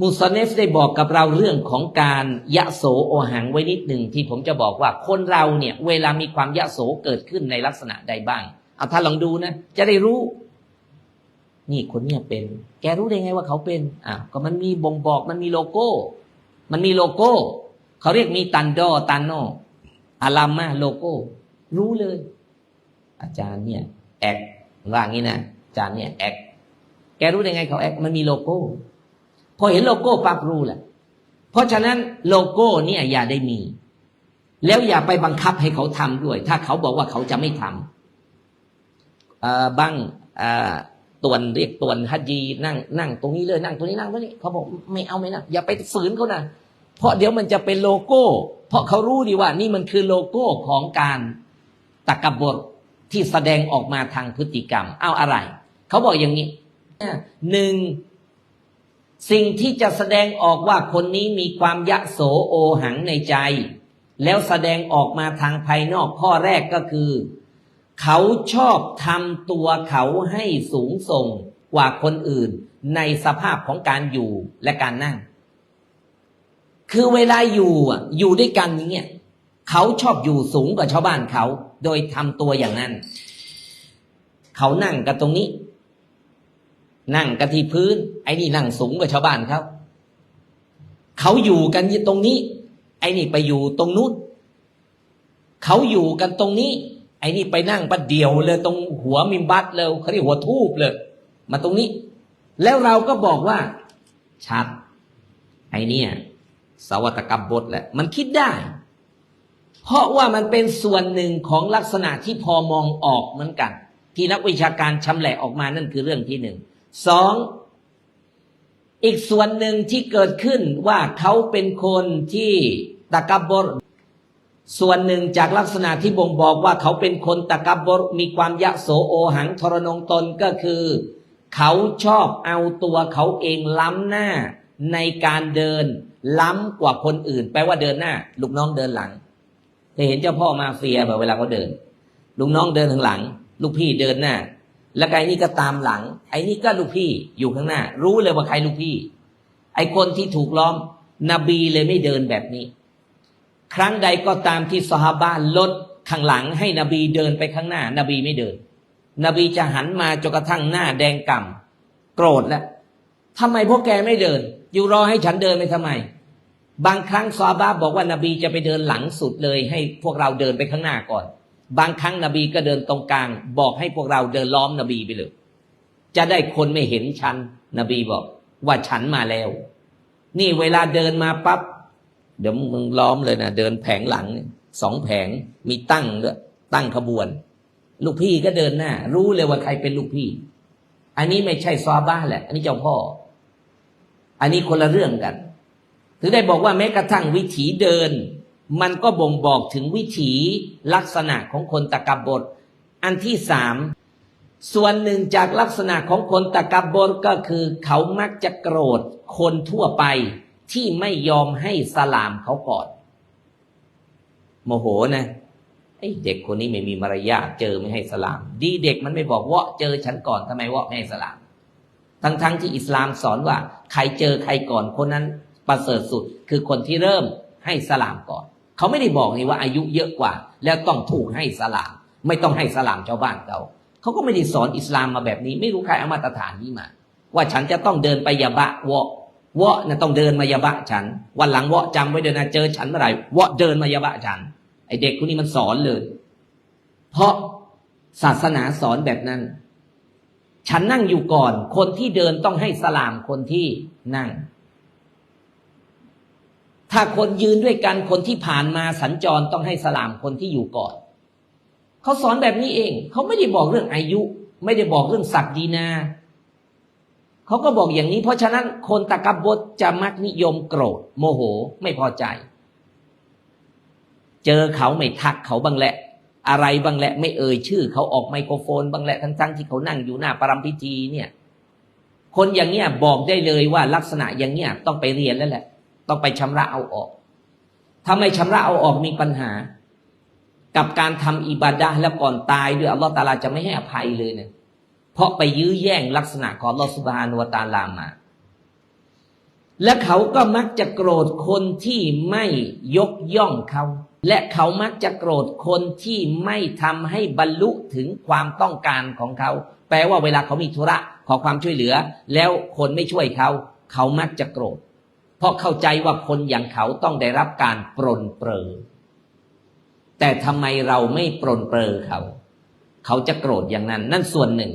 มูซอนเนฟได้บอกกับเราเรื่องของการยะโสโอหังไว้นิดหนึ่งที่ผมจะบอกว่าคนเราเนี่ย เวลามีความยะโสเกิดขึ้นในลักษณะใดบ้างเอาถ้าลองดูนะ จะได้รู้ นี่คนเนี่ยเป็น แกรู้ได้ไงว่าเขาเป็นอะก็มันมีบ่งบอกมันมีโลโก้ มันมีโลโก้ เขาเรียกมีตันดอตันโนอาลามาโลโก้ รู้เลย อาจารย์เนี่ยแอกว่างี้นะอาจารย์เนี่ยแอกแกรู้ได้ไงเขาแอกมันมีโลโก้ พอเห็นโลโก้ปั๊บรู้แหละ เพราะฉะนั้นโลโก้เนี่ยอย่าได้มี แล้วอย่าไปบังคับให้เขาทำด้วย ถ้าเขาบอกว่าเขาจะไม่ทำบ้างเอ่อตวนเรียกตวนฮัจีนั่งนั่งตรงนี้เลยนั่งตรงนี้นั่งตรงนี้เขาบอกไม่เอาไม่นะอย่าไปฝืนเขานะเพราะเดี๋ยวมันจะเป็นโลโก้ เพราะเขารู้ดีว่า นี่มันคือโลโก้ของการตะกบฏที่แสดงออกมาทางพฤติกรรม เอาอะไร เขาบอกอย่างนี้หนึ่ง สิ่งที่จะแสดงออกว่าคนนี้มีความยะโสโอหังในใจ แล้วแสดงออกมาทางภายนอกข้อแรกก็คือ เขาชอบทำตัวเขาให้สูงส่งกว่าคนอื่น ในสภาพของการอยู่และการนั่ง คือเวลาอยู่อยู่ด้วยกันอย่างเงี้ยเขาชอบอยู่สูงกว่าชาวบ้านเขา โดยทำตัวอย่างนั้น เขานั่งกันตรงนี้ นั่งกันที่พื้น ไอ้นี่นั่งสูงกว่าชาวบ้านเขาเขาอยู่กันตรงนี้ ไอ้นี่ไปอยู่ตรงนู้นเขาอยู่กันตรงนี้ ไอ้นี่ไปนั่งประเดี่ยวเลยตรงหัวมิมบัตเลยเขาเรียกหัวทูบเลย มาตรงนี้ แล้วเราก็บอกว่า ชัด ไอ้นี่สวัตกรรมบทแหละ มันคิดได้ เพราะว่ามันเป็นส่วนหนึ่งของลักษณะที่พอมองออกเหมือนกัน ที่นักวิชาการชำแหละออกมานั่นคือเรื่องที่หนึ่ง สองอีกส่วนหนึ่งที่เกิดขึ้นว่าเขาเป็นคนที่ตะกบบรส่วนหนึ่งจากลักษณะที่บ่งบอกว่าเขาเป็นคนตะกบบรมีความยะโสโอหังทรนงตนก็คือ เขาชอบเอาตัวเขาเองล้ำหน้าในการเดินล้ำกว่าคนอื่น แปลว่าเดินหน้า ลูกน้องเดินหลังเคยเห็นเจ้าพ่อมาเฟียแบบเวลาเขาเดิน ลูกน้องเดินข้างหลัง ลูกพี่เดินหน้า แล้วไอ้นี่ก็ตามหลัง ไอ้นี่ก็ลูกพี่อยู่ข้างหน้า รู้เลยว่าใครลูกพี่ ไอ้คนที่ถูกล้อม นบีเลยไม่เดินแบบนี้ ครั้งใดก็ตามที่สหาบ้านลดข้างหลังให้นบีเดินไปข้างหน้า นบีไม่เดิน นบีจะหันมาจนกระทั่งหน้าแดงก่ำโกรธแล้วทำไมพวกแกไม่เดิน อยู่รอให้ฉันเดินไปทำไม บางครั้งซอฮาบะบอกว่านบีจะไปเดินหลังสุดเลย ให้พวกเราเดินไปข้างหน้าก่อน บางครั้งนบีก็เดินตรงกลาง บอกให้พวกเราเดินล้อมนบีไปเลย จะได้คนไม่เห็นฉัน นบีบอก ว่าฉันมาแล้ว นี่เวลาเดินมาปั๊บเดี๋ยวมึงล้อมเลยนะเดินแผงหลังสองแผงมีตั้งด้วยตั้งขบวน ลูกพี่ก็เดินหน้า รู้เลยว่าใครเป็นลูกพี่ อันนี้ไม่ใช่ซอบ้าแหละ อันนี้เจ้าพ่อ อันนี้คนละเรื่องกัน ถึงได้บอกว่าแม้กระทั่งวิถีเดิน มันก็บ่งบอกถึงวิถีลักษณะของคนตะกบบท อันที่สามส่วนหนึ่งจากลักษณะของคนตะกบบทก็คือ เขามักจะโกรธคนทั่วไปที่ไม่ยอมให้สลามเขาก่อน โมโหนะไอ้เด็กคนนี้ไม่มีมารยาทเจอไม่ให้สลาม ดีเด็กมันไม่บอกว่าเจอฉันก่อนทำไมว่าไม่ให้สลาม ทั้งๆทที่อิสลามสอนว่า ใครเจอใครก่อนคนนั้นประเสริฐสุดคือคนที่เริ่มให้สลามก่อน เขาไม่ได้บอกนี่ว่าอายุเยอะกว่า แล้วต้องถูกให้สลาม ไม่ต้องให้สลามชาวบ้านเขาเขาก็ไม่ได้สอนอิสลามมาแบบนี้ ไม่รู้ใครเอามาตรฐานนี้มา ว่าฉันจะต้องเดินไปยาบะวะวะนะต้องเดินมายาบะฉัน วันหลังวะจำไว้เดินนะเจอฉันเมื่อไหร่วะเดินมายาบะฉันไอเด็กคนนี้มันสอนเลย เพราะศาสนาสอนแบบนั้น ฉันนั่งอยู่ก่อน คนที่เดินต้องให้สลามคนที่นั่ง ถ้าคนยืนด้วยกันคนที่ผ่านมาสัญจรต้องให้สลามคนที่อยู่ก่อน เขาสอนแบบนี้เอง เขาไม่ได้บอกเรื่องอายุ ไม่ได้บอกเรื่องศักดินา เขาก็บอกอย่างนี้ เพราะฉะนั้นคนตะกบบทจะมักนิยมโกรธ โมโหไม่พอใจ เจอเขาไม่ทักเขาบ้างแหละ อะไรบ้างแหละ ไม่เอ่ยชื่อ เขาออกไมโครโฟนบ้างแหละทั้งๆที่เขานั่งอยู่หน้าปรมพิธีเนี่ย คนอย่างเงี้ยบอกได้เลยว่าลักษณะอย่างเงี้ยต้องไปเรียนแล้วแหละ ต้องไปชำระเอาออกถ้าไม่ชำระเอาออกมีปัญหา กับการทำอิบาดะแล้วก่อนตายด้วยอัลลอฮฺตาลาจะไม่ให้อภัยเลยเนี่ยเพราะไปยื้อแย่งลักษณะของลอสุบฮานุวตาลามา และเขาก็มักจะโกรธคนที่ไม่ยกย่องเขา และเขามักจะโกรธคนที่ไม่ทำให้บรรลุถึงความต้องการของเขา แปลว่าเวลาเขามีธุระขอความช่วยเหลือ แล้วคนไม่ช่วยเขา เขามักจะโกรธ เพราะเข้าใจว่าคนอย่างเขาต้องได้รับการปรนเปรอแต่ทำไมเราไม่ปรนเปรอเขา เขาจะโกรธอย่างนั้น นั่นส่วนหนึ่ง